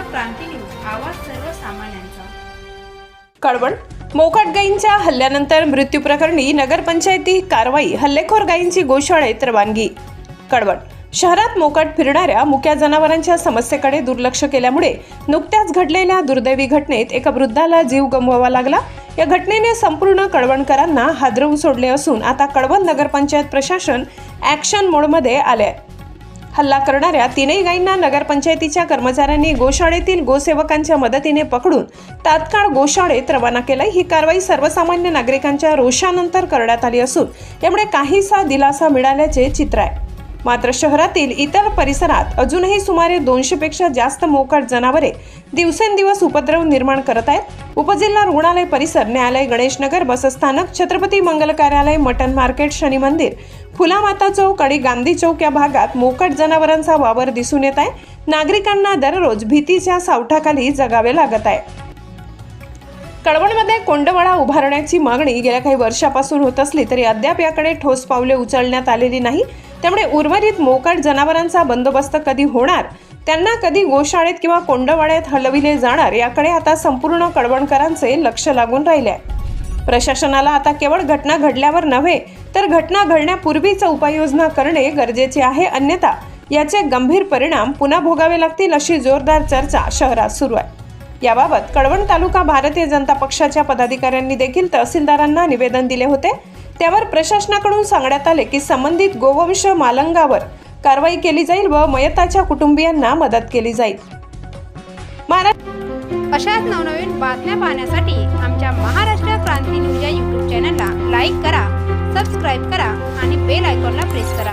क्रांती news आवाज सर्वसामान्यांचा. कळवण. मोकाट गायींच्या हल्ल्यानंतर मृत्यू प्रकरणी नगरपंचायती कारवाई हल्लेखोर गायींची गोशाळेत रवानगी. कळवण. शहरात मोकाट फिरणाऱ्या मुक्या जनावरांच्या समस्येकडे दुर्लक्ष केल्यामुळे नुकत्याच घडलेल्या दुर्दैवी घटनेत एका वृद्धाला जीव गमवावा लागला. या घटनेने संपूर्ण कळवणकरांना हादरवून सोडले असून आता कळवण नगरपंचायत प्रशासन ॲक्शन मोडमध्ये आले आहे हल्ला करणाऱ्या तीनही गायींना नगरपंचायतीच्या कर्मचाऱ्यांनी गोशाळेतील गोसेवकांच्या मदतीने पकडून तात्काळ गोशाळेत रवाना केलंय. ही कारवाई सर्वसामान्य नागरिकांच्या रोषानंतर करण्यात आली असून यामुळे काहीसा दिलासा मिळाल्याचे चित्र आहे. मात्र शहरातील इतर परिसरात अजूनही सुमारे दोनशे पेक्षा जास्त मोकाट जनावरे दिवसेंदिवस उपद्रव निर्माण करत आहेत. उपजिल्हा रुग्णालय परिसर न्यायालय गणेशनगर बसस्थानक छत्रपती मंगल कार्यालय मटन मार्केट शनी मंदिर फुलामाता चौक आणि गांधी चौक या भागात मोकाट जनावरांचा वावर दिसून येत आहे. नागरिकांना दररोज भीतीच्या सावठाखाली जगावे लागत आहे. कळवणमध्ये कोंडवळा उभारण्याची मागणी गेल्या काही वर्षापासून होत असली तरी अद्याप याकडे ठोस पावले उचलण्यात आलेली नाही. त्यामुळे उर्वरित मोकाट जनावरांचा बंदोबस्त कधी होणार त्यांना कधी गोशाळेत किंवा कोंडवाड्यात हलविले जाणार याकडे आता संपूर्ण कडवणकरांचे लक्ष लागून राहिले आहे. प्रशासनाला आता केवळ घटना घडल्यावर नव्हे तर घटना घडण्यापूर्वीच उपाययोजना करणे गरजेचे आहे. अन्यथा याचे गंभीर परिणाम पुन्हा भोगावे लागतील अशी जोरदार चर्चा शहरात सुरू आहे. याबाबत कळवण तालुका भारतीय जनता पक्षाच्या पदाधिकाऱ्यांनी देखील तहसीलदारांना निवेदन दिले होते. त्यावर प्रशासनाकडून सांगण्यात आले की संबंधित गोवंश मालंगावर कारवाई केली जाईल व मयताच्या कुटुंबियांना मदत केली जाईल. अशाच नवनवीन बातम्या पाहण्यासाठी आमच्या महाराष्ट्र क्रांती न्यूज या यूट्यूब चॅनलला लाईक करा सबस्क्राईब करा आणि बेल आयकॉनला प्रेस करा.